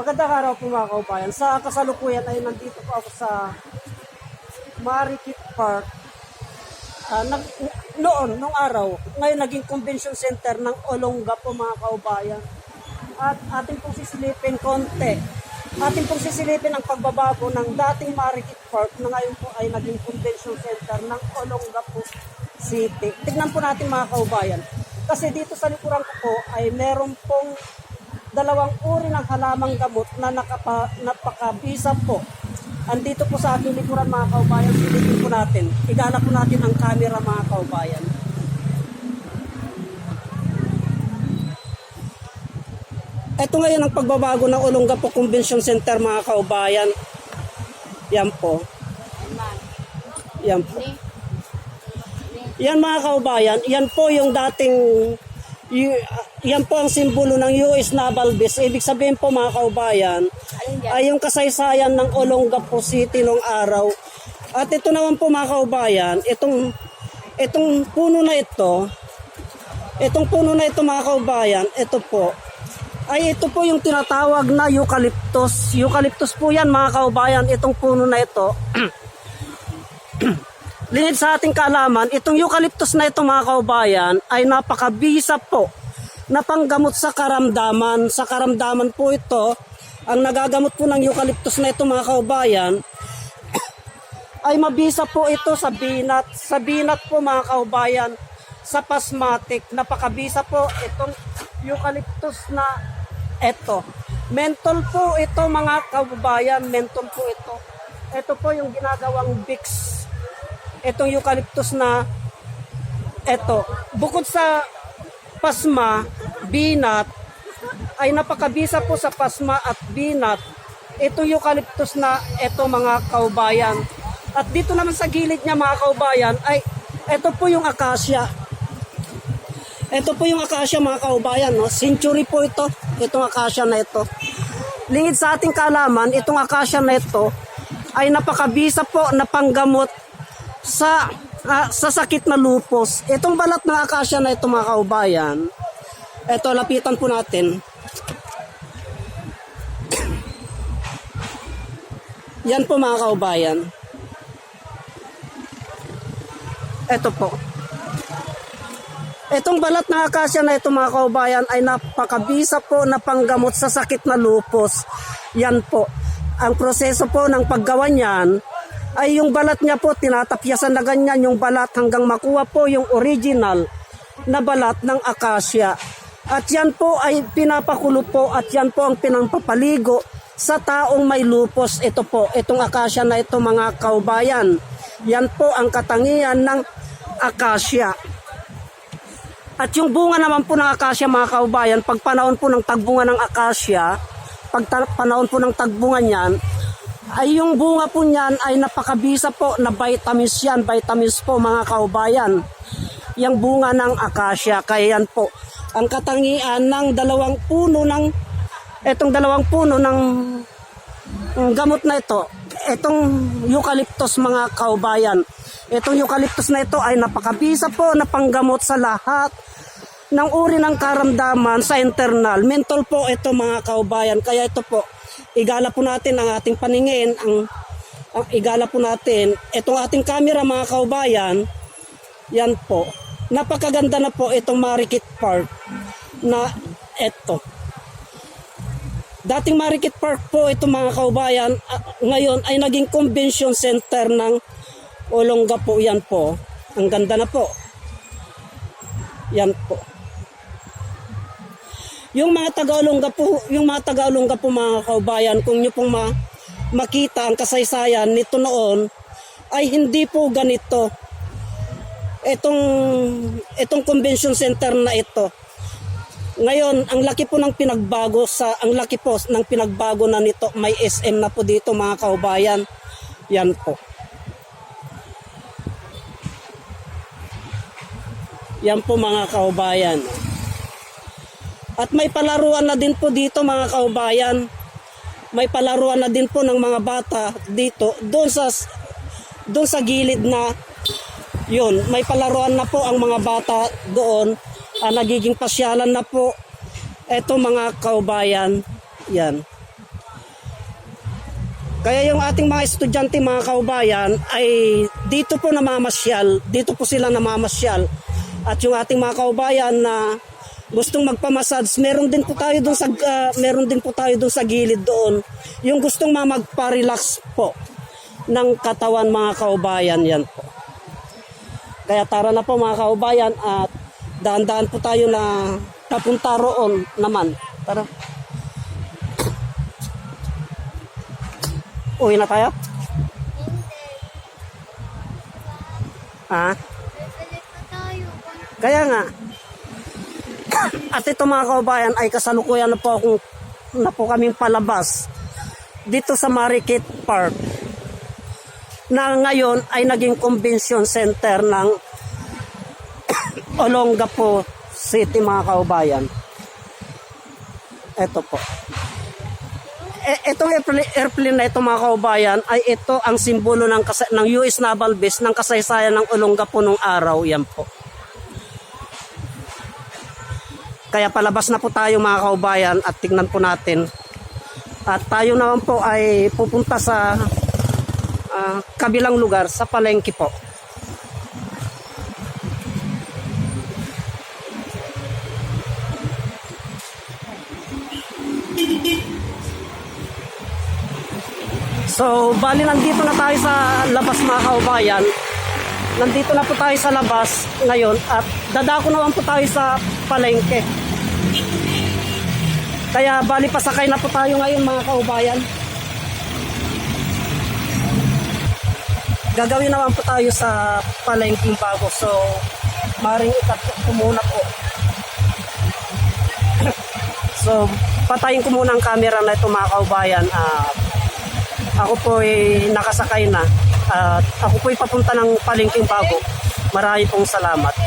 Magandang araw po mga kaubayan. Sa kasalukuyan ay nandito po ako sa Marikit Park. Ah, nag, noon, nung araw, ngayon naging convention center ng Olonga po mga kaubayan. At atin pong sisilipin konti. Atin pong sisilipin ang pagbabago ng dating Marikit Park na ngayon po ay naging convention center ng Olonga po City. Tignan po natin mga kaubayan. Kasi dito sa likuran ko po ay meron pong dalawang uri ng halamang gamot na nakapa, napakabisa po. Andito po sa ating likuran mga kaubayan, silipin po natin. Igala po natin ang camera mga kaubayan. Ito ngayon ang pagbabago ng Olongapo Convention Center mga kaubayan. Yan po. Yan po. Yan mga kaubayan, yan po yung dating y- yan po ang simbolo ng US Naval Base. Ibig sabihin po mga kaubayan, ay yung kasaysayan ng Olongapo City nung araw. At ito naman po mga kaubayan, itong itong puno na ito, itong puno na ito mga kaubayan, ito po, ay ito po yung tinatawag na eucalyptus. Eucalyptus po yan mga kaubayan, itong puno na ito. Lingid sa ating kaalaman, itong eucalyptus na ito mga kaubayan ay napakabisa po na panggamot sa karamdaman. Sa karamdaman po ito, ang nagagamot po ng eucalyptus na ito mga kaubayan ay mabisa po ito sa binat. Sa binat po mga kaubayan, sa pasmatic, napakabisa po itong eucalyptus na ito. Mentol po ito mga kaubayan, mentol po ito. Ito po yung ginagawang Vicks itong eucalyptus na eto. Bukod sa pasma, binat, ay napakabisa po sa pasma at binat itong eucalyptus na eto mga kaubayan. At dito naman sa gilid niya mga kaubayan ay eto po yung akasya. Ito po yung akasya mga kaubayan, no? Century po ito, itong akasya na ito. Lingid sa ating kaalaman, itong akasya na ito ay napakabisa po na panggamot sa ah, sa sakit na lupus. Itong balat ng akasya na ito mga kaubayan, ito lapitan po natin. Yan po mga kaubayan. Ito po. Itong balat ng akasya na ito mga kaubayan ay napakabisa po na panggamot sa sakit na lupus. Yan po. Ang proseso po ng paggawa niyan ay yung balat niya po tinatapyasan na ganyan yung balat hanggang makuha po yung original na balat ng akasya. At yan po ay pinapakulo po at yan po ang pinampapaligo sa taong may lupus. Ito po, itong akasya na ito mga kaubayan. Yan po ang katangian ng akasya. At yung bunga naman po ng akasya mga kaubayan, pag panahon po ng tagbunga ng akasya, pag panahon po ng tagbunga niyan, ay yung bunga po niyan ay napakabisa po na vitamins yan, vitamins po mga kaubayan. Yung bunga ng akasya, kaya yan po. Ang katangian ng dalawang puno ng, etong dalawang puno ng gamot na ito, itong eucalyptus mga kaubayan. Itong eucalyptus na ito ay napakabisa po na panggamot sa lahat ng uri ng karamdaman sa internal. Mental po ito mga kaubayan. Kaya ito po, igala po natin ang ating paningin, ang, ang igala po natin. Itong ating camera mga kaubayan, yan po. Napakaganda na po itong Marikit Park na ito. Dating Marikit Park po ito mga kaubayan, ngayon ay naging convention center ng Olonga po yan po. Ang ganda na po. Yan po. Yung mga taga-Olonga po, yung mga taga-Olonga po mga kaubayan, kung nyo pong ma- makita ang kasaysayan nito noon, ay hindi po ganito. Itong, itong convention center na ito. Ngayon, ang laki po ng pinagbago sa, ang laki po ng pinagbago na nito, may SM na po dito mga kaubayan. Yan po. Yan po mga kaubayan. At may palaruan na din po dito mga kaubayan. May palaruan na din po ng mga bata dito doon sa doon sa gilid na yun, may palaruan na po ang mga bata doon. Ah, nagiging pasyalan na po eto mga kaubayan. Yan. Kaya yung ating mga estudyante, mga kaubayan, ay dito po namamasyal, dito po sila namamasyal. At yung ating mga kaubayan na gustong magpamassage, meron din po tayo doon sa ah, meron din po tayo doon sa gilid doon. Yung gustong mga magpa-relax po ng katawan mga kaubayan yan po. Kaya tara na po mga kaubayan at dahan-dahan po tayo na papunta roon naman. Tara. Uwi na tayo? Ah, tayo. kaya nga. At ito mga kaubayan ay kasalukuyan na po akong na po kaming palabas dito sa Marikit Park na ngayon ay naging convention center ng Olongapo City mga kaubayan. Ito po. E, itong airplane, na ito mga kaubayan ay ito ang simbolo ng, ng US Naval Base ng kasaysayan ng Olongapo nung araw. Yan po. Kaya palabas na po tayo mga kaubayan at tingnan po natin. At tayo naman po ay pupunta sa ah, kabilang lugar sa palengke po. So, bali nandito na tayo sa labas mga kaubayan. Nandito na po tayo sa labas ngayon at dadako naman po tayo sa palengke. Kaya bali pasakay na po tayo ngayon mga kaubayan. Gagawin naman po tayo sa palengking bago. So, maring ikat ko muna po. so, patayin ko muna ang camera na ito mga kaubayan. At ako po ay nakasakay na. At ako po ay papunta ng palengking bago. Marami pong salamat.